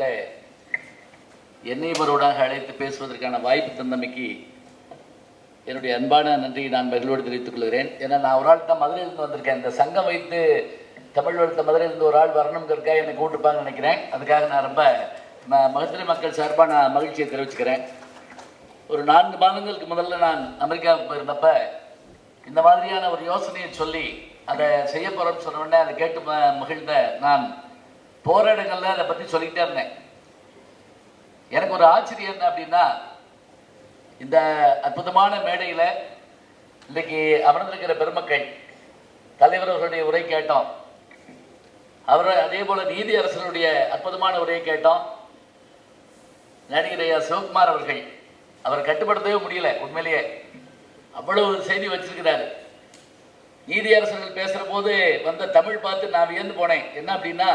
விழாவில் என்னை ஒருவராக அழைத்து பேசுவதற்கான வாய்ப்பு தந்தமைக்கு என்னுடைய அன்பான நன்றியை நான் மகிழ்வோடு தெரிவித்துக் கொள்கிறேன். ஏன்னா நான் ஒரு ஆள் தான் மதுரையிலிருந்து வந்திருக்கேன். இந்த சங்கம் வைத்து தமிழ் வளர்த்த மதுரையிலிருந்து ஒரு ஆள் வரணுங்கிறதுக்காக என்னை கூப்பிட்டுப்பாங்கன்னு நினைக்கிறேன். அதுக்காக நான் ரொம்ப ம- மதுரை மக்கள் சார்பாக நான் மகிழ்ச்சியை தெரிவிச்சுக்கிறேன். ஒரு நான்கு மாதங்களுக்கு முதல்ல நான் அமெரிக்காவுக்கு போயிருந்தப்ப இந்த மாதிரியான ஒரு யோசனையை சொல்லி அதை செய்ய போகிறோம்னு சொன்ன உடனே அதை கேட்டு மகிழ்ந்த நான் போகிற இடங்களில் அதை பற்றி சொல்லிக்கிட்டே இருந்தேன். எனக்கு ஒரு ஆச்சரியம் என்ன அப்படின்னா இந்த அற்புதமான மேடையில் இன்னைக்கு அமர்ந்திருக்கிற பெருமக்கள் தலைவர் அவர்களுடைய உரை கேட்டோம். அவர் அதே போல நீதி அரசனுடைய அற்புதமான உரையை கேட்டோம். நடிகர் ஐயா சிவகுமார் அவர்கள் அவர் கட்டுப்படுத்தவே முடியல உண்மையிலேயே. அவ்வளவு செய்தி வச்சிருக்கிறாரு. நீதி அரசர்கள் பேசுற போது வந்த தமிழ் பார்த்து நான் வியந்து போனேன். என்ன அப்படின்னா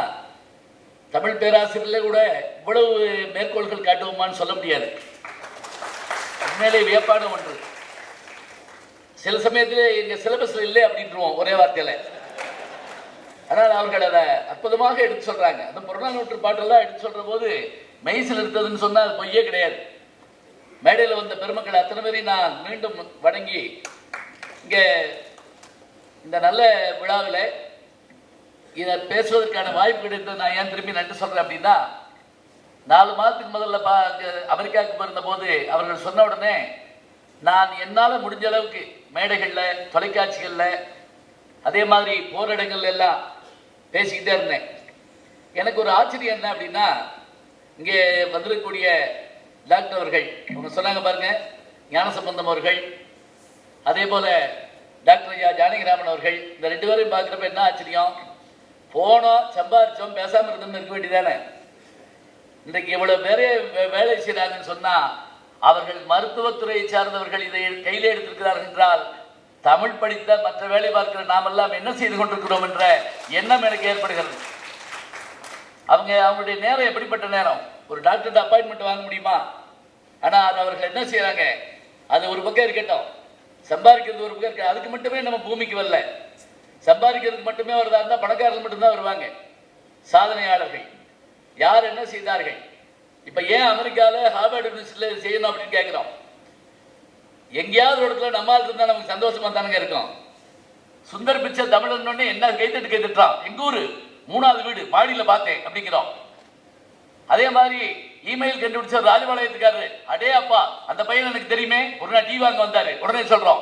தமிழ் பேராசிரியர்ல கூட இவ்வளவு மேற்கோள்கள் காட்டுவோமான்னு சொல்ல முடியாது. உண்மையிலே வியப்பான ஒன்று. சில சமயத்தில் எங்க சிலபஸ்ல இல்லை அப்படின்றோம் ஒரே வார்த்தையில. ஆனால் அவர்கள் அதை அற்புதமாக எடுத்து சொல்றாங்க. அந்த புறநானூற்று பாட்டெல்லாம் எடுத்து சொல்ற போது மெய்சில் இருந்ததுன்னு சொன்னா அது பொய்யே கிடையாது. மேடையில் வந்த பெருமக்கள் அத்தனை பேரையும் நான் மீண்டும் வணங்கி இங்கே இந்த நல்ல விழாவில் இதை பேசுவதற்கான வாய்ப்பு கிடைத்தது நான் ஏன் திரும்பி நன்றி சொல்றேன் அப்படின்னா நாலு மாதத்துக்கு முதல்ல பா அமெரிக்காவுக்கு போயிருந்த போது அவர்கள் சொன்ன உடனே நான் என்னால் முடிஞ்ச அளவுக்கு மேடைகளில் தொலைக்காட்சிகளில் அதே மாதிரி போரிடங்கள்ல எல்லாம் பேசிக்கிட்டே இருந்தேன். எனக்கு ஒரு ஆச்சரியம் என்ன அப்படின்னா இங்கே வந்திருக்கக்கூடிய டாக்டர் அவர்கள் அவங்க சொன்னாங்க பாருங்க ஞானசம்பந்தம் அவர்கள் அதே போல டாக்டர் ஐயா ஜானகிராமன் அவர்கள் இந்த ரெண்டு பேரையும் பார்க்குறப்ப என்ன ஆச்சரியம்? போனோம் சம்பாரிச்சோம் பேசாமல் இருந்தோம்னு இருக்க வேண்டியதானே? இன்றைக்கு இவ்வளவு பேரே வே- வேலை செய்கிறாங்கன்னு சொன்னா அவர்கள் மருத்துவத்துறையை சார்ந்தவர்கள் இதை கையிலே எடுத்திருக்கிறார்கள் என்றால் தமிழ் படித்த மற்ற வேலை பார்க்கிற நாமெல்லாம் என்ன செய்து கொண்டிருக்கிறோம் என்ற எண்ணம் எனக்கு ஏற்படுகிறது. அவங்க அவங்களுடைய நேரம் எப்படிப்பட்ட நேரம்? ஒரு டாக்டர் அப்பாயின்மெண்ட் வாங்க முடியுமா? ஆனா அது அவர்கள் என்ன செய்கிறாங்க அது ஒரு பக்கம் இருக்கட்டும். சம்பாதிக்கிறது ஒரு பக்கம் இருக்கு அதுக்கு மட்டுமே நம்ம பூமிக்கு வரல. சம்பாதிக்கிறதுக்கு மட்டுமே வருதா இருந்தால் பணக்காரர்கள் மட்டும்தான் வருவாங்க. சாதனையாளர்கள். யார் என்ன செய்தார்கள்? இப்போ ஏன் அமெரிக்காவில் ஹார்வர்ட் யூனிவர்சிட்டியில் செய்யணும் அப்படின்னு கேட்குறோம் எங்கேயாவது ஒரு இடத்துல நம்மால் இருந்தால் நமக்கு சந்தோஷமா தானுங்க இருக்கும். சுந்தர் பிச்சை தமிழன் என்ன கைத்தட்டு கைத்தட்டுறான் எங்க ஊரு? மூணாவது வீடு. மாடியில் பார்த்தேன் அப்படிங்கிறோம். அதே மாதிரி இமெயில் கண்டுபிடிச்ச ராஜபாளையத்துக்காரரு. அடே அப்பா அந்த பையன் எனக்கு தெரியுமே. ஒரு நாள் டீ வாங்க வந்தாரு. உடனே சொல்றோம்.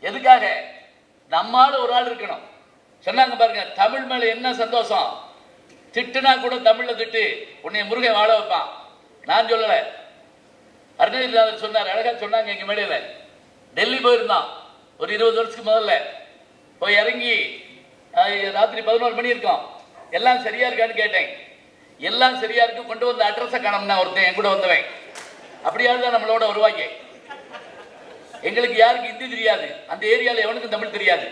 எதுக்காக? நம்மால ஒரு ஆள் இருக்கணும். சொன்னாங்க பாருங்க தமிழ் மேல என்ன சந்தோஷம்? திட்டுனா கூட தமிழ்ல திட்டு உன்னை முருகன் வாழ வைப்பான். நான் சொல்லல. அருணகிரிநாதர் சொன்னார் அழகா சொன்னாங்க எங்க மேடையில. டெல்லி போயிருந்தான் ஒரு இருபது வருஷத்துக்கு முதல்ல. போய் இறங்கி ராத்திரி பதினோரு மணி இருக்கும். எல்லாம் சரியா இருக்கான்னு கேட்டேன். எல்லாம் சரியா இருக்கு கொண்டு வந்த அட்ரஸை காணோம்னா ஒருத்தன் என் கூட வந்தவன். அப்படியாவது தான் நம்மளோட வருவாங்க. எங்களுக்கு யாருக்கு ஹிந்தி தெரியாது. அந்த ஏரியால எவனுக்கும் தமிழ் தெரியாது.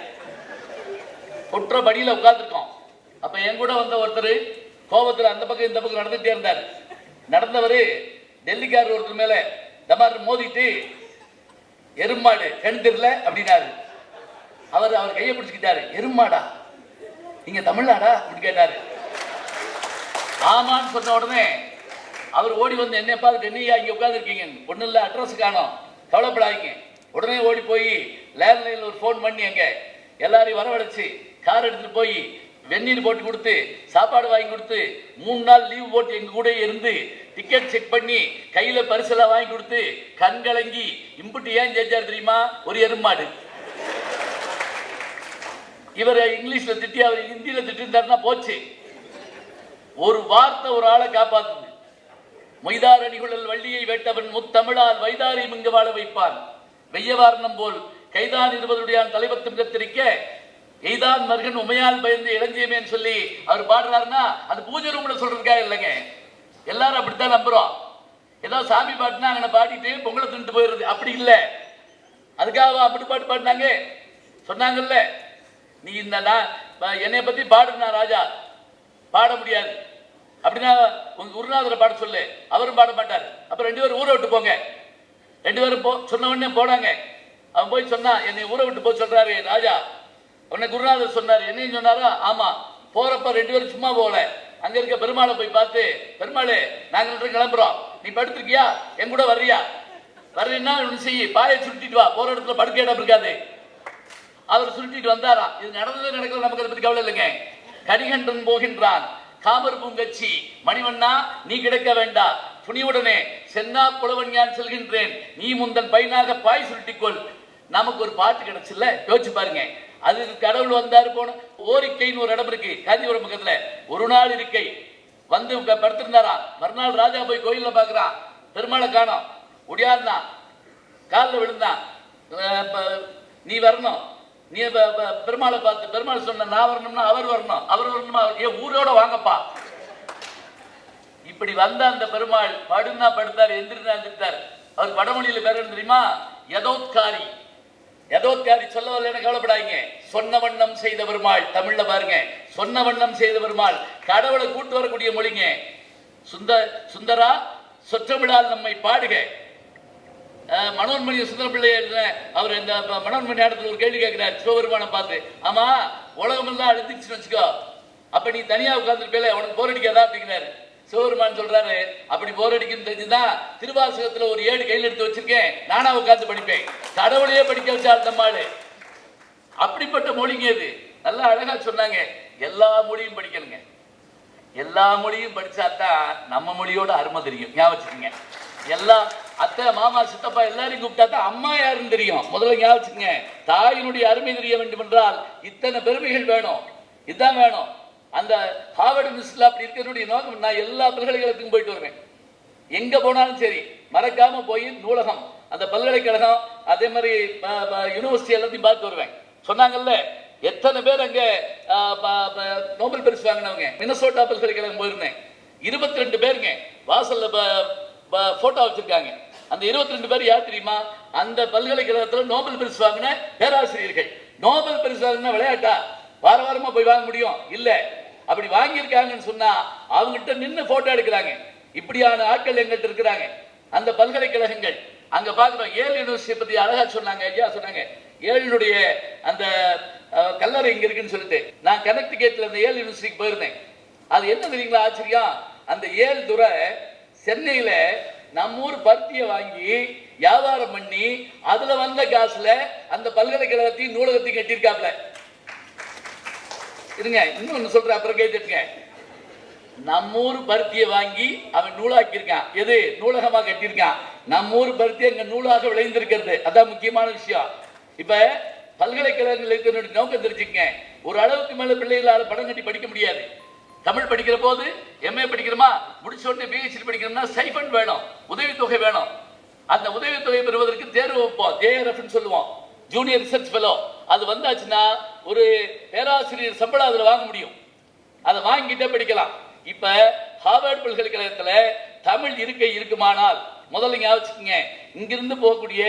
குற்ற படியில உட்கார்ந்துருக்கோம். அப்ப என் கூட வந்த ஒருத்தர் கோபத்துல அந்த பக்கம் இந்த பக்கம் நடந்துட்டே இருந்தார். நடந்தவர் டெல்லிக்காரர் ஒருத்தர் மேல தமார் மோதிட்டு எருமாடு கண் தெரியல? அப்படின்னாரு. அவர் அவர் கையை பிடிச்சுக்கிட்டாரு. எருமாடா நீங்க தமிழ்நாடா? அப்படின்னு கேட்டாரு. ஆமான்னு சொன்ன உடனே அவர் ஓடி வந்து என்ன பார்த்துட்டு என்னையா இங்க உட்காந்துருக்கீங்க ஒன்றும் இல்லை அட்ரஸ் காணோம். கவலைப்படாதீங்க. உடனே ஓடி போய் லேண்ட்லைனில் ஒரு ஃபோன் பண்ணி அங்க எல்லாரையும் வரவழைச்சு கார் எடுத்துட்டு போய் வெந்நீர் போட்டு கொடுத்து சாப்பாடு வாங்கி கொடுத்து மூணு நாள் லீவ் போட்டு எங்க கூட இருந்து டிக்கெட் செக் பண்ணி கையில பரிசெல்லாம் வாங்கி கொடுத்து கண் கலங்கி இம்புட்டு ஏன் ஜெயிச்சாரு தெரியுமா? ஒரு எருமாடு. இவர் இங்கிலீஷ்ல திட்டி அவர் ஹிந்தியில திட்டிருந்தாருன்னா போச்சு. ஒரு வார்த்தை ஒரு ஆளை காப்பாத்துது. மொய்தார் அணிகுழல் வள்ளியை வெட்டவன் முத்தமிழால் வைதாரி மிங்க வாழ வைப்பான். வெய்யவாரணம் போல் கைதான் இருபதுடையான் தலைபத்தும் கத்திரிக்க எய்தான் மருகன் உமையால் பயந்து இளஞ்சியமேன்னு சொல்லி அவர் பாடுறாருன்னா அது பூஜை ரூம்ல சொல்றதுக்காக இல்லைங்க. எல்லாரும் அப்படித்தான் நம்புறோம். ஏதோ சாமி பாட்டுனா அங்கே பாடிட்டு பொங்கலை தின்ட்டு போயிடுது அப்படி இல்லை. அதுக்காக அப்படி பாட்டு பாடினாங்க? சொன்னாங்கல்ல. நீ இந்த நான் ப- என்னைய பத்தி பாடுனா ராஜா. பாட முடியாது. அப்படின்னா உங்க குருநாதரை பாட சொல்லு. அவரும் பாட மாட்டார். அப்ப ரெண்டு பேரும் ஊரை விட்டு போங்க. ரெண்டு பேரும் போ சொன்ன உடனே போனாங்க அவன் போய் சொன்னான் என்னை ஊரை விட்டு போக சொல்கிறாரு ராஜா. உன்னை குருநாதர் சொன்னார் என்னையும் சொன்னாரா? ஆமாம் போகிறப்ப ரெண்டு பேரும் சும்மா போகல. அங்கே இருக்க பெருமாளை போய் பார்த்து பெருமாளே நாங்கள் கிளம்புறோம். நீ படுத்திருக்கியா? என் கூட வர்றியா? வர்றீன்னா ஒன்று செய்யி பாயை சுருட்டிட்டு வா. போகிற இடத்துல படுக்க இடம் இருக்காது. அவர் சுருட்டிட்டு வந்தாராம் இது நடந்தது நடக்கிறது நமக்கு அதை பற்றி கவலை இல்லைங்க. கரிகண்டன் போகின்றான். காமர் பூங்கச்சி மணிவண்ணா நீ கிடக்க வேண்டாம் துணிவுடனே சென்னா புலவன் யான் செல்கின்றேன்? நீ முந்தன் பையனாக பாய் சுருட்டிக்கொள். நமக்கு ஒரு பாட்டு கிடைச்சில்ல? யோசிச்சு பாருங்க. அது கடவுள் வந்தாரு போன ஓரிக்கைன்னு ஒரு இடம் இருக்கு காஞ்சிபுரம் பக்கத்துல. ஒரு நாள் இருக்கை. வந்து படுத்திருந்தாரா? மறுநாள் ராஜா போய் கோயில்ல பாக்குறான். பெருமாளை காணோம். ஒடியாந்தான் காலில் விழுந்தான் நீ வரணும். நீ பெருமாளை பார்த்து பெருமாள் சொன்ன நான் வரணும்னா அவர் வரணும். அவர் வரணுமா ஏன் ஊரோட வாங்கப்பா. இப்படி வந்த அந்த பெருமாள் படுனா படுத்தார் எந்திரினா எந்திரித்தார். அவர் வடமொழியில பேர் என்ன தெரியுமா? யதோத்காரி. யதோத்காரி சொல்ல வரலன்னு கவலைப்படாதீங்க. சொன்ன வண்ணம் செய்த பெருமாள் தமிழ்ல பாருங்க. சொன்ன வண்ணம் செய்த பெருமாள் கடவுளை கூட்டு வரக்கூடிய மொழிங்க. சுந்த சுந்தரா சொற்றமிழால் நம்மை பாடுக. மனோன்மணி சுந்தர பிள்ளை அவர் இந்த மனோன்மணி இடத்துல ஒரு கேள்வி கேட்கிறார். சிவபெருமானை பார்த்து ஆமா உலகம் எல்லாம் அழுத்திச்சுன்னு வச்சுக்கோ. அப்ப நீ தனியா உட்கார்ந்துருப்பேல உனக்கு போர் அடிக்காதா? அப்படிங்கிறாரு. சிவபெருமான் சொல்றாரு. அப்படி போர் அடிக்குன்னு தெரிஞ்சுதான் திருவாசகத்துல ஒரு ஏடு கையில் எடுத்து வச்சிருக்கேன். நானா உட்கார்ந்து படிப்பேன். கடவுளையே படிக்க வச்சால் நம்மாளு அப்படிப்பட்ட மொழிங்க இது. நல்லா அழகா சொன்னாங்க. எல்லா மொழியும் படிக்கணுங்க. எல்லா மொழியும் படிச்சாதான் நம்ம மொழியோட அருமை தெரியும். ஞாபகம் எல்லா அத்தை மாமா சித்தப்பா எல்லாரையும் கூப்பிட்டா தான் அம்மா யாருன்னு தெரியும். முதல்ல ஞாபகம் வச்சுக்கோங்க. தாயினுடைய அருமை தெரிய வேண்டும் என்றால் இத்தனை பெருமைகள் வேணும். இதுதான் வேணும். அந்த ஹார்வர்டு மிஸ்ல அப்படி இருக்கிறனுடைய நோக்கம் நான் எல்லா பல்கலைக்கழகத்துக்கும் போயிட்டு வருவேன். எங்க போனாலும் சரி மறக்காம போய் நூலகம் அந்த பல்கலைக்கழகம் அதே மாதிரி யூனிவர்சிட்டி எல்லாத்தையும் பார்த்து வருவேன். சொன்னாங்கல்ல எத்தனை பேர் அங்க ப- ப- நோபல் பரிசு வாங்கினவங்க? மினசோட்டா பல்கலைக்கழகம் போயிருந்தேன். இருபத்தி ரெண்டு பேருங்க. வாசல்ல போட்டோ வச்சிருக்காங்க. அந்த இருபத்தி ரெண்டு பேர் யார் தெரியுமா? அந்த பல்கலைக்கழகத்துல நோபல் பரிசு வாங்கின பேராசிரியர்கள். நோபல் பரிசு வாங்கின விளையாட்டா? வார வாரமா போய் வாங்க முடியும்? இல்ல. அப்படி வாங்கியிருக்காங்கன்னு சொன்னா அவங்ககிட்ட நின்று போட்டோ எடுக்கிறாங்க. இப்படியான ஆட்கள் எங்கள்கிட்ட இருக்கிறாங்க. அந்த பல்கலைக்கழகங்கள் அங்க பாக்குறோம் ஏழு யூனிவர்சிட்டி பத்தி அழகா சொன்னாங்க ஐயா சொன்னாங்க. ஏழினுடைய அந்த கல்லறை இங்க இருக்குன்னு சொல்லிட்டு நான் கனெக்டிகேட்ல அந்த ஏழு யூனிவர்சிட்டிக்கு போயிருந்தேன். அது என்ன தெரியுங்களா ஆச்சரியம்? அந்த ஏழு துறை சென்னையில நம்ம ஊர் பருத்தியை வாங்கி வியாபாரம் பண்ணி அதுல வந்த காசுல அந்த பல்கலைக்கழகத்தையும் நூலகத்தையும் கட்டியிருக்காப்ல இருங்க இன்னொன்னு சொல்றேன் அப்புறம் கேட்டுருங்க நம்ம ஊர் பருத்தியை வாங்கி அவன் நூலாக்கி இருக்கான் எது? நூலகமா கட்டியிருக்கான். நம்ம ஊர் பருத்தி அங்க நூலாக விளைந்திருக்கிறது. அதான் முக்கியமான விஷயம். இப்ப பல்கலைக்கழகங்கள் இருக்கிற நோக்கம் தெரிஞ்சுக்கங்க. ஒரு அளவுக்கு மேல பிள்ளைகளால படம் கட்டி படிக்க முடியாது. தமிழ் படிக்கிற போது எம்ஏ படிக்கிறோமா? முடிச்ச உடனே பிஹெச்டி படிக்கிறோம்னா ஸ்டைஃபண்ட் வேணும் உதவித்தொகை வேணும். அந்த உதவித்தொகை பெறுவதற்கு தேர்வு வைப்போம். ஜேஆர்எஃப்னு சொல்லுவோம். ஜூனியர் ரிசர்ச் ஃபெலோ அது வந்தாச்சுன்னா ஒரு பேராசிரியர் சம்பளம் அதில் வாங்க முடியும். அதை வாங்கிட்டே படிக்கலாம். இப்போ ஹார்வர்ட் பல்கலைக்கழகத்தில் தமிழ் இருக்கை இருக்குமானால் முதல்ல ஞாபகம் வச்சுக்கோங்க இங்கிருந்து போகக்கூடிய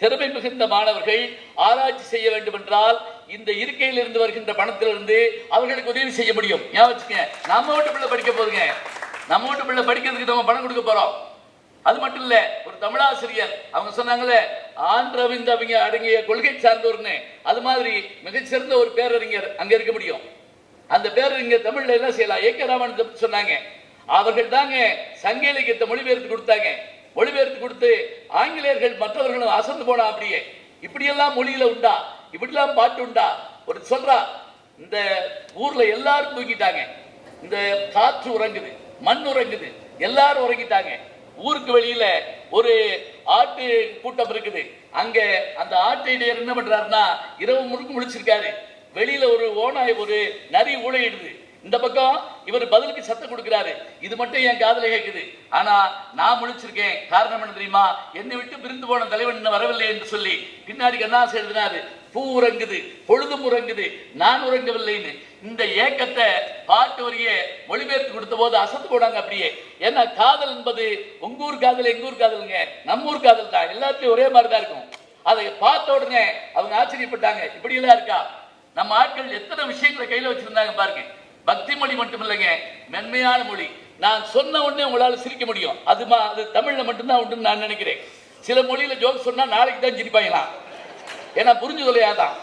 திறமை மிகுந்த மாணவர்கள் ஆராய்ச்சி செய்ய வேண்டும் என்றால் இந்த இருக்கையில் இருந்து வருகின்ற பணத்திலிருந்து அவர்களுக்கு உதவி செய்ய முடியும். ஞாபகம் வச்சுக்கோங்க. நம்ம வீட்டு பிள்ளை படிக்க போதுங்க. நம்ம வீட்டு பிள்ளை படிக்கிறதுக்கு நம்ம பணம் கொடுக்க போறோம். அது மட்டும் இல்ல ஒரு தமிழாசிரியர் அவங்க சொன்னாங்களே ஆண்டரவிந்த் அவங்க அடங்கிய கொள்கை சார்ந்தோர்னு அது மாதிரி மிகச்சிறந்த ஒரு பேரறிஞர் அங்க இருக்க முடியும். அந்த பேரறிஞர் தமிழ்ல என்ன செய்யலாம் ஏ கே ராமன் சொன்னாங்க. அவர்கள் தாங்க சங்க இலக்கியத்தை மொழிபெயர்த்து கொடுத்தாங்க. மொழிபெயர்த்து கொடுத்து ஆங்கிலேயர்கள் மற்றவர்களும் அசந்து போனா அப்படியே. இப்படியெல்லாம் மொழியில உண்டா? இப்படிலாம் பாட்டு உண்டா? ஒரு சொல்றா இந்த ஊர்ல எல்லாரும் தூங்கிட்டாங்க. இந்த காற்று உறங்குது மண் உறங்குது எல்லாரும் உறங்கிட்டாங்க. ஊருக்கு வெளியில ஒரு ஆட்டு கூட்டம் இருக்குது. அங்க அந்த ஆட்டையர் என்ன பண்றாருன்னா இரவு முழுக்க முழிச்சிருக்காரு. வெளியில ஒரு ஓனாய் ஒரு நரி ஊழையிடுது. இந்த பக்கம் இவர் பதிலுக்கு சத்தம் கொடுக்கிறாரு. இது மட்டும் என் காதல கேக்குது. ஆனா நான் முழிச்சிருக்கேன். காரணம் என்ன தெரியுமா? என்னை விட்டு பிரிந்து போன தலைவன் இன்னும் வரவில்லை என்று சொல்லி பின்னாடி என்ன எழுதினாரு. பூ உறங்குது பொழுதும் உறங்குது நான் உறங்கவில்லைன்னு. இந்த ஏக்கத்தை பாட்டு வரிய மொழிபெயர்த்து கொடுத்த போது அசத்து போனாங்க அப்படியே. ஏன்னா காதல் என்பது உங்க ஊர் காதல் எங்க ஊர் காதலுங்க. நம்ம ஊர் காதல் தான். எல்லாத்துலயும் ஒரே மாதிரி தான் இருக்கும். அதை பார்த்த உடனே அவங்க ஆச்சரியப்பட்டாங்க. இப்படி எல்லாம் இருக்கா? நம்ம ஆட்கள் எத்தனை விஷயங்களை கையில வச்சிருந்தாங்க பாருங்க. பக்தி மொழி மட்டும் இல்லைங்க மென்மையான மொழி. நான் சொன்ன உடனே உங்களால சிரிக்க முடியும். அதுமா அது தமிழ்ல மட்டும்தான் உண்டுன்னு நான் நினைக்கிறேன். சில மொழியில ஜோக் சொன்னா நாளைக்கு தான் சிரிப்பாங்களாம். ஏன்னா புரிஞ்சு சொல்லையாதான்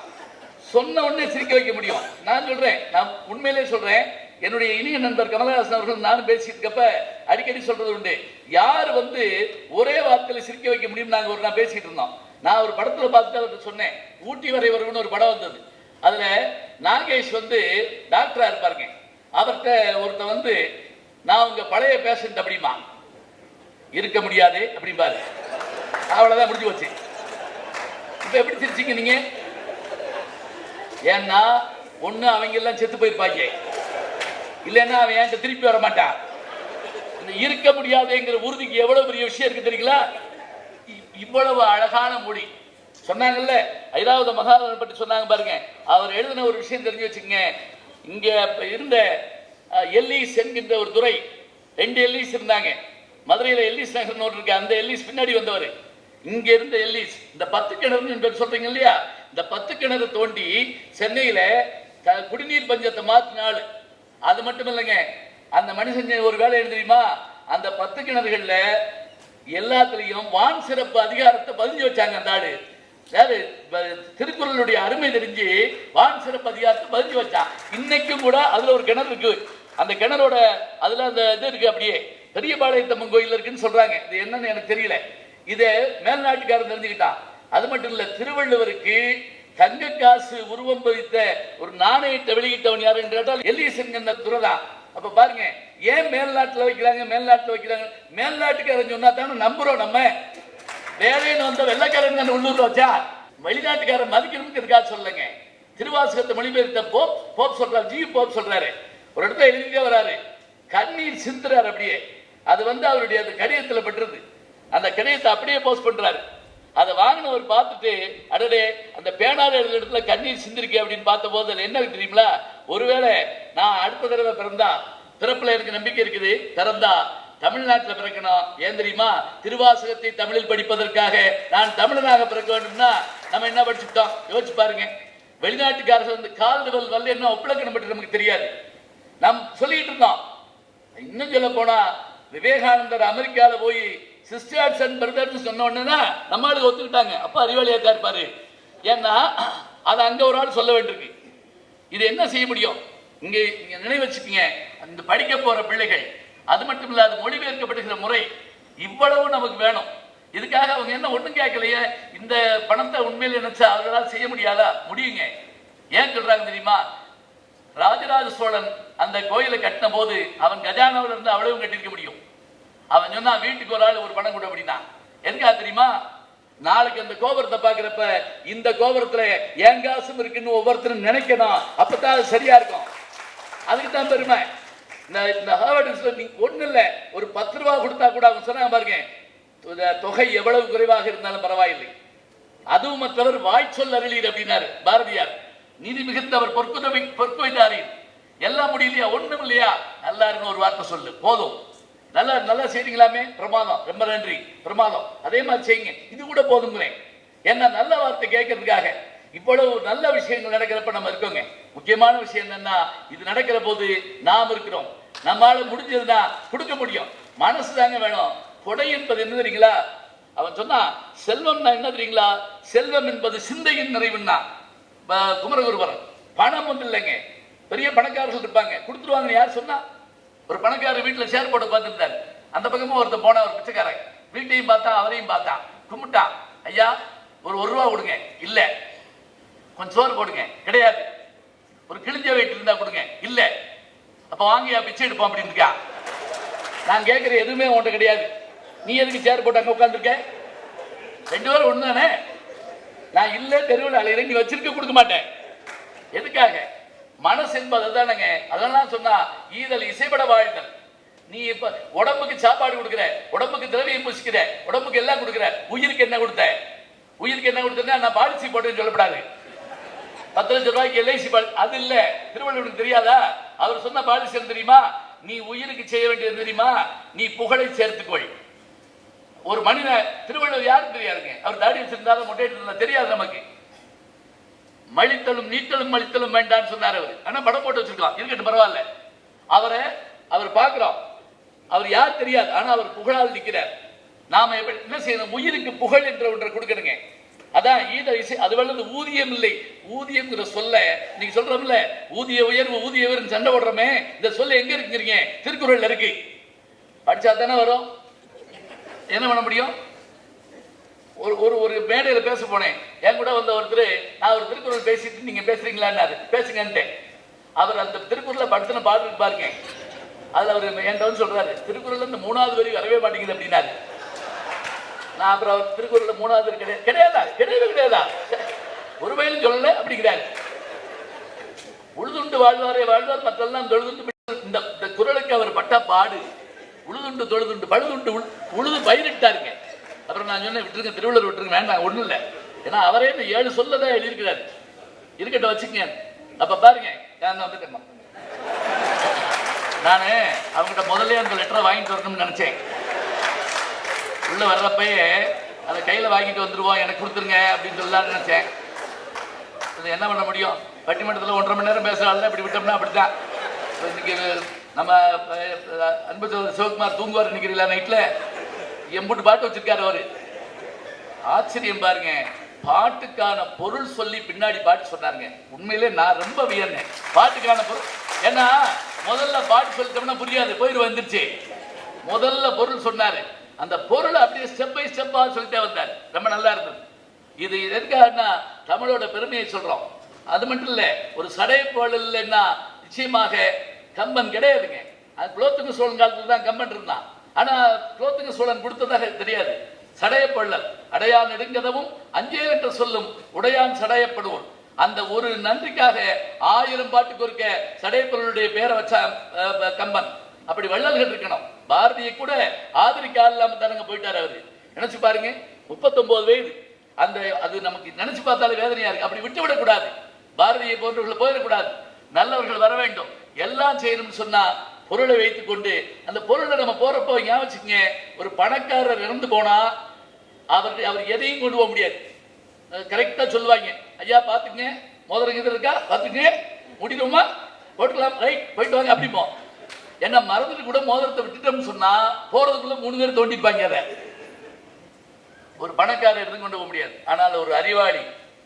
சொன்ன உடனே சிரிக்க வைக்க முடியும். நான் சொல்றேன் நான் உண்மையிலே சொல்றேன் என்னுடைய இனிய நண்பர் கமலஹாசன் அவர்கள் நானும் பேசிட்டு அடிக்கடி சொல்றது உண்டு. யார் வந்து ஒரே வார்த்தையில சிரிக்க வைக்க முடியும் நாங்க ஒரு நான் பேசிட்டு இருந்தோம். நான் ஒரு படத்துல பார்த்துட்டு அவர்கிட்ட சொன்னேன் ஊட்டி வரை வருவன்னு ஒரு படம் வந்தது. அதுல நாகேஷ் வந்து டாக்டரா இருப்பாருங்க. அவர்கிட்ட ஒருத்தன் வந்து நான் உங்க பழைய பேஷண்ட் அப்படிமா இருக்க முடியாது அப்படிம்பாரு. அவ்வளவுதான் முடிஞ்சு போச்சு. இப்போ எப்படி சிரிச்சிங்க நீங்க? ஏன்னா ஒண்ணு அவங்க எல்லாம் செத்து போயிருப்பாங்க. இல்லைன்னா அவன் என்கிட்ட திருப்பி வர மாட்டான். இந்த இருக்க முடியாதுங்கிற உறுதிக்கு எவ்வளவு பெரிய விஷயம் இருக்கு தெரியுங்களா? இ- இவ்வளவு அழகான மொழி. சொன்னாங்கல்ல ஐராவத மகாதேவனை பற்றி சொன்னாங்க பாருங்க. அவர் எழுதின ஒரு விஷயம் தெரிஞ்சு வச்சுங்க இங்க இருந்த எல்லீஸ் என்கின்ற ஒரு துறை ரெண்டு எல்லீஸ் இருந்தாங்க. மதுரையில் எல்லீஸ் நகர்னு ஒன்று இருக்கு. அந்த எல்லீஸ் பின்னாடி வந்தவர். இங்க இருந்த எல்லீஸ் இந்த பத்து கிணறுன்னு பேர் சொல்றீங்க இல்லையா? இந்த பத்து கிணறு தோண்டி சென்னையில குடிநீர் பஞ்சத்தை மாத்தினாள். அது மட்டும் இல்லைங்க அந்த மனுஷன் ஒரு வேலை என்ன தெரியுமா? அந்த பத்து கிணறுகள்ல எல்லாத்துலேயும் வான் சிறப்பு அதிகாரத்தை பதிஞ்சு வச்சாங்க அந்த ஆடு அதாவது திருக்குறளுடைய அருமை தெரிஞ்சு வான் சிறப்பு அதிகாரத்தை பதிஞ்சு வச்சான். இன்னைக்கும் கூட அதுல ஒரு கிணறு இருக்கு. அந்த கிணறோட அதுல அந்த இது இருக்கு அப்படியே. பெரிய பாளையத்தம்மன் கோயில் இருக்குன்னு சொல்றாங்க. இது என்னன்னு எனக்கு தெரியல. இதை மேல்நாட்டுக்காரன் தெரிஞ்சுக்கிட்டான். அது மட்டும் இல்ல திருவள்ளுவருக்கு தங்க காசு உருவம் பதித்த ஒரு நாணயத்தை வெளியிட்டவன் யாரு என்று கேட்டால் எல்லிசன் என்ற துறதான் அப்ப பாருங்க ஏன் மேல்நாட்டுல வைக்கிறாங்க மேல்நாட்டுல வைக்கிறாங்க? மேல்நாட்டுக்காரன் சொன்னா தானே நம்புறோம் நம்ம. வேலைன்னு வந்த வெள்ளக்காரன் தானே உள்ளூர்ல வச்சா? வெளிநாட்டுக்காரன் மதிக்கணுங்கிறதுக்காக சொல்லுங்க? திருவாசகத்தை மொழிபெயர்த்த போப் போப் சொல்றாரு ஜி போப் சொல்றாரு. ஒரு இடத்துல எழுதிட்டே வராரு. கண்ணீர் சிந்துறாரு அப்படியே. அது வந்து அவருடைய அந்த கடிதத்துல பெற்றது அந்த கடிதத்தை அப்படியே போஸ்ட் பண்றாரு. அதை வாங்கினவர் பார்த்துட்டு அடடே அந்த பேனால எழுதுற இடத்துல கண்ணீர் சிந்திருக்கே அப்படின்னு பார்த்த போது அதுல என்ன தெரியுங்களா ஒருவேளை நான் அடுத்த தடவை பிறந்தா பிறப்புல எனக்கு நம்பிக்கை இருக்குது பிறந்தா தமிழ்நாட்டில் பிறக்கணும். ஏன் தெரியுமா? திருவாசகத்தை தமிழில் படிப்பதற்காக நான் தமிழனாக பிறக்க வேண்டும்னா நம்ம என்ன படிச்சுட்டோம் யோசிச்சு பாருங்க. வெளிநாட்டுக்காரர்கள் வந்து கால்டுவல் வல்ல என்ன ஒப்பளக்கணம் பற்றி நமக்கு தெரியாது. நாம் சொல்லிட்டு இருந்தோம். இன்னும் சொல்ல போனா விவேகானந்தர் அமெரிக்காவில் போய் சிஸ்டர்ஸ் அண்ட் பிரதர்ஸ் சொன்ன உடனே நம்ம ஆளுக்கு ஒத்துக்கிட்டாங்க. அப்பா அறிவாளியாக இருப்பாரு. ஏன்னா அதை அங்கே ஒரு ஆள் சொல்ல வேண்டியிருக்கு. இது என்ன செய்ய முடியும்? இங்கே இங்கே நினைவு வச்சுக்கோங்க. அந்த படிக்க போகிற பிள்ளைகள் அது மட்டும் இல்லாத மொழிபெயர்க்கப்படுகிற முறை இவ்வளவு நமக்கு வேணும். இதுக்காக அவங்க என்ன ஒன்றும் கேட்கலையே? இந்த பணத்தை உண்மையில் நினைச்சா அவர்களால் செய்ய முடியாதா? முடியுங்க. ஏன் சொல்றாங்க தெரியுமா? ராஜராஜ சோழன் அந்த கோயிலை கட்டின போது அவன் கஜானாவில் இருந்து அவ்வளவு கட்டியிருக்க முடியும். அவன் சொன்னா வீட்டுக்கு ஒரு ஆள் ஒரு பணம் கொடு அப்படின்னா. எதுக்கா தெரியுமா? நாளைக்கு அந்த கோபுரத்தை பாக்குறப்ப இந்த கோபுரத்துல என் காசும் இருக்குன்னு ஒவ்வொருத்தரும் நினைக்கணும். அப்பதான் அது சரியா இருக்கும். அதுக்கு தான் பெருமை. இந்த இந்த ஹார்வர்ட் நீங்க ஒண்ணு இல்ல. ஒரு பத்து ரூபா கொடுத்தா கூட அவங்க சொன்னாங்க பாருங்க தொகை எவ்வளவு குறைவாக இருந்தாலும் பரவாயில்லை. அதுவும் மற்றவர் வாய்ச்சொல் அருளீர் அப்படின்னாரு பாரதியார். நீதி மிகுந்தவர் பொற்குதவி பொற்குவைத்தாரீர். எல்லாம் முடியலையா? ஒண்ணும் இல்லையா? நல்லா ஒரு வார்த்தை சொல்லு. போதும். நல்லா நல்லா செய்றீங்களாமே? பிரமாதம். ரொம்ப நன்றி. பிரமாதம். அதே மாதிரி செய்யுங்க. இது கூட போதுங்கிறேன் என்ன நல்ல வார்த்தை கேட்கறதுக்காக இவ்வளவு நல்ல விஷயங்கள் நடக்கிறப்ப நம்ம இருக்கோங்க. முக்கியமான விஷயம் என்னன்னா இது நடக்கிற போது நாம் இருக்கிறோம். நம்மால முடிஞ்சதுன்னா கொடுக்க முடியும். மனசு தாங்க வேணும். கொடை என்பது என்ன தெரியுங்களா? அவன் சொன்னா செல்வம்னா என்ன தெரியுங்களா? செல்வம் என்பது சிந்தையின் நிறைவுன்னா. ப- பணம் ஒன்றும் இல்லைங்க. பெரிய பணக்காரர்கள் இருப்பாங்க. கொடுத்துருவாங்கன்னு யார் சொன்னா? ஒரு பணக்காரர் வீட்டில் ஷேர் போட்டு பார்த்துருந்தார் அந்த பக்கமும் ஒருத்தன் போன ஒரு பிச்சைக்காரன். வீட்டையும் பார்த்தா அவரையும் பார்த்தா. கும்பிட்டான். ஐயா ஒரு ஒரு ரூபா கொடுங்க. இல்ல. கொஞ்சம் சோறு போடுங்க. கிடையாது. ஒரு கிழிஞ்ச வெயிட் இருந்தா கொடுங்க. இல்ல. அப்ப வாங்கியா பிச்சை எடுப்போம் அப்படின்னு இருக்கா. நான் கேட்குற எதுவுமே உன்கிட்ட கிடையாது. நீ எதுக்கு சேர் போட்டு அங்க உட்காந்துருக்க ரெண்டு பேரும் ஒண்ணு தானே நான் இல்ல தெருவில் அலையிறேன். நீ வச்சிருக்க கொடுக்க மாட்டேன். எதுக்காக? மனசு என்பது அதுதானங்க. அதெல்லாம் சொன்னா ஈதல் இசைப்பட வாழ்தல். நீ இப்ப உடம்புக்கு சாப்பாடு கொடுக்குற உடம்புக்கு திரவியம் பூசிக்கிற உடம்புக்கு எல்லாம் கொடுக்குற உயிருக்கு என்ன கொடுத்த? உயிருக்கு என்ன கொடுத்தா நான் பாலிசி போட்டேன்னு சொல்லப்படாது. பத்து லட்சம் ரூபாய்க்கு எல்ஐசி அது இல்ல. திருவள்ளுவருக்கு தெரியாதா? அவர் சொன்ன பாலிசி தெரியுமா? நீ உயிருக்கு செய்ய வேண்டியது தெரியுமா? நீ புகழை சேர்த்துக்கொள். ஒரு மனிதன் திருவள்ளுவர் யாருக்கு தெரியாதுங்க. அவர் தாடி வச்சிருந்தாலும் மொட்டை இருந்தா தெரியாது நமக்கு. மழித்தலும் நீட்டலும் மழித்தலும் வேண்டாம்னு சொன்னார் அவர். ஆனா படம் போட்டு வச்சிருக்கலாம். இருக்கட்டும் பரவாயில்ல. அவரை அவர் பார்க்கிறோம். அவர் யார் தெரியாது. ஆனா அவர் புகழால் நிற்கிறார். நாம எப்படி என்ன செய்யணும்? உயிருக்கு புகழ் என்ற ஒன்றை கொடுக்கணுங்க. அதான் ஈத இசை அது வல்லது ஊதியம் இல்லை. ஊதியம்ங்கிற சொல்ல நீங்க சொல்றோம்ல ஊதிய உயர்வு ஊதிய உயர்வு சண்டை போடுறோமே இந்த சொல்ல எங்க இருக்குங்கிறீங்க? திருக்குறள்ல இருக்கு. படிச்சா தானே வரும். என்ன பண்ண முடியும்? ஒரு ஒரு ஒரு மேடையில் பேச போனேன். என் கூட வந்த ஒருத்தர் நான் ஒரு திருக்குறள் பேசிட்டு நீங்க பேசுறீங்களான்னாரு. பேசுங்கன்ட்டேன் அவர் அந்த திருக்குறளில் படுத்தின பாட்டு பாருங்க. அதுல அவர் என்கிட்ட வந்து சொல்றாரு திருக்குறள் இந்த மூணாவது வரி வரவே மாட்டேங்குது அப்படின்னாரு. நான் அப்புறம் அவர் திருக்குறளில் மூணாவது கிடையாது. கிடையாதா? கிடையவே கிடையாதா? ஒரு வயலும் சொல்லல அப்படிங்கிறாரு. உழுதுண்டு வாழ்வாரே வாழ்வார் மற்றெல்லாம் தொழுதுண்டு இந்த இந்த குறளுக்கு அவர் பட்ட பாடு. உழுதுண்டு தொழுதுண்டு பழுதுண்டு உழுது பயிரிட்டாருங்க. அப்புறம் நான் சொன்னேன் விட்டுருங்க திருவள்ளுவர் விட்டுருங்க வேண்டாம் ஒண்ணும் இல்லை. ஏன்னா அவரே இந்த ஏழு சொல்லதான் எழுதியிருக்கிறார். இருக்கட்டும் வச்சுக்கங்க. அப்ப பாருங்க நான் வந்துட்டேம்மா. நானு அவங்ககிட்ட முதல்ல அந்த லெட்டரை வாங்கிட்டு வரணும்னு நினைச்சேன். உள்ள வர்றப்பயே அதை கையில வாங்கிட்டு வந்துருவோம் எனக்கு கொடுத்துருங்க அப்படின்னு சொல்லலாம்னு நினைச்சேன். இது என்ன பண்ண முடியும்? பட்டிமன்றத்தில் ஒன்றரை மணி நேரம் பேசுகிறாள் இப்படி விட்டோம்னா அப்படித்தான். இப்ப இன்னைக்கு நம்ம அன்பு சிவகுமார் தூங்குவார் நினைக்கிறீங்களா நைட்டில் எம்புட்டு பாட்டு வச்சிருக்காரு அவரு. ஆச்சரியம் பாருங்க. பாட்டுக்கான பொருள் சொல்லி பின்னாடி பாட்டு சொன்னாருங்க. உண்மையிலே நான் ரொம்ப வியந்தேன். பாட்டுக்கான பொருள் ஏன்னா முதல்ல பாட்டு சொல்லிட்டோம்னா புரியாது போயிடு வந்துருச்சு. முதல்ல பொருள் சொன்னாரு. அந்த பொருளை அப்படியே ஸ்டெப் பை ஸ்டெப்பாக சொல்லிட்டே வந்தார். ரொம்ப நல்லா இருந்தது. இது எதுக்காகனா தமிழோட பெருமையை சொல்கிறோம் அது மட்டும் இல்லை ஒரு சடை இல்லைன்னா நிச்சயமாக கம்பன் கிடையாதுங்க. அது குலோத்துங்க சோழன் காலத்தில் தான் கம்பன் இருந்தான். ஆனா குலோத்துங்க சோழன் கொடுத்ததாக தெரியாது. சடையப்பொள்ளல் அடையான் நெடுங்கதவும் அஞ்சே என்று சொல்லும் உடையான் சடையப்படுவோம் அந்த ஒரு நன்றிக்காக ஆயிரம் பாட்டுக்கு இருக்க சடையப்பொருளுடைய பேரை வச்சா கம்பன். அப்படி வள்ளல்கள் இருக்கணும். பாரதியை கூட ஆதரிக்க ஆள் இல்லாம தானங்க போயிட்டாரு அவரு. நினைச்சு பாருங்க முப்பத்தொன்பது வயது. அந்த அது நமக்கு நினைச்சு பார்த்தாலே வேதனையா இருக்கு. அப்படி விட்டு விடக்கூடாது. பாரதியை போன்றவர்கள் போயிடக்கூடாது. நல்லவர்கள் வர வேண்டும். எல்லாம் செய்யணும்னு சொன்னா பொருளை வைத்துக் கொண்டு அந்த பொருளை நம்ம போறப்போ ஞாபகம் ஒரு பணக்காரர் இறந்து போனா அவர் அவர் எதையும் கொண்டு போக முடியாது. கரெக்டா சொல்லுவாங்க. ஐயா பார்த்துக்குங்க. மோதிரம் இது இருக்கா? பார்த்துக்குங்க. முடியுமா? போட்டுக்கலாம். ரைட் போயிட்டு வாங்க அப்படிமோ என்ன மறந்துட்டு கூட மோதிரத்தை விட்டுட்டோம்னு சொன்னா போறதுக்குள்ள மூணு பேர் தோண்டிப்பாங்க அதை. ஒரு பணக்காரர் இருந்து கொண்டு போக முடியாது. ஆனால் ஒரு அறிவாளி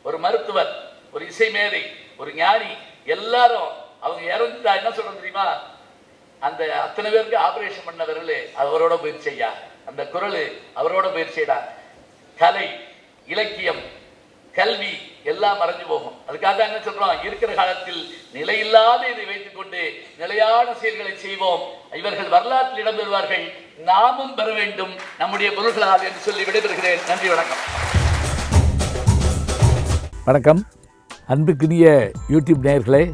ஒரு மருத்துவர் ஒரு இசை மேதை ஒரு ஞானி எல்லாரும் அவங்க இறந்துட்டா என்ன சொல்றது தெரியுமா? அந்த அத்தனை பேருக்கு ஆபரேஷன் பண்ண அவரோட பயிற்சி அந்த குரல் அவரோட பயிற்சியடா கலை இலக்கியம் கல்வி எல்லாம் மறைஞ்சு போகும். அதுக்காக தான் என்ன சொல்றோம்? இருக்கிற காலத்தில் நிலையில்லாத இதை வைத்துக்கொண்டு நிலையான செயல்களை செய்வோம். இவர்கள் வரலாற்றில் இடம்பெறுவார்கள் நாமும் பெற வேண்டும். நம்முடைய பொருள்களால் என்று சொல்லி விடைபெறுகிறேன். நன்றி வணக்கம். வணக்கம். அன்புக்குரிய யூடியூப் நேயர்களே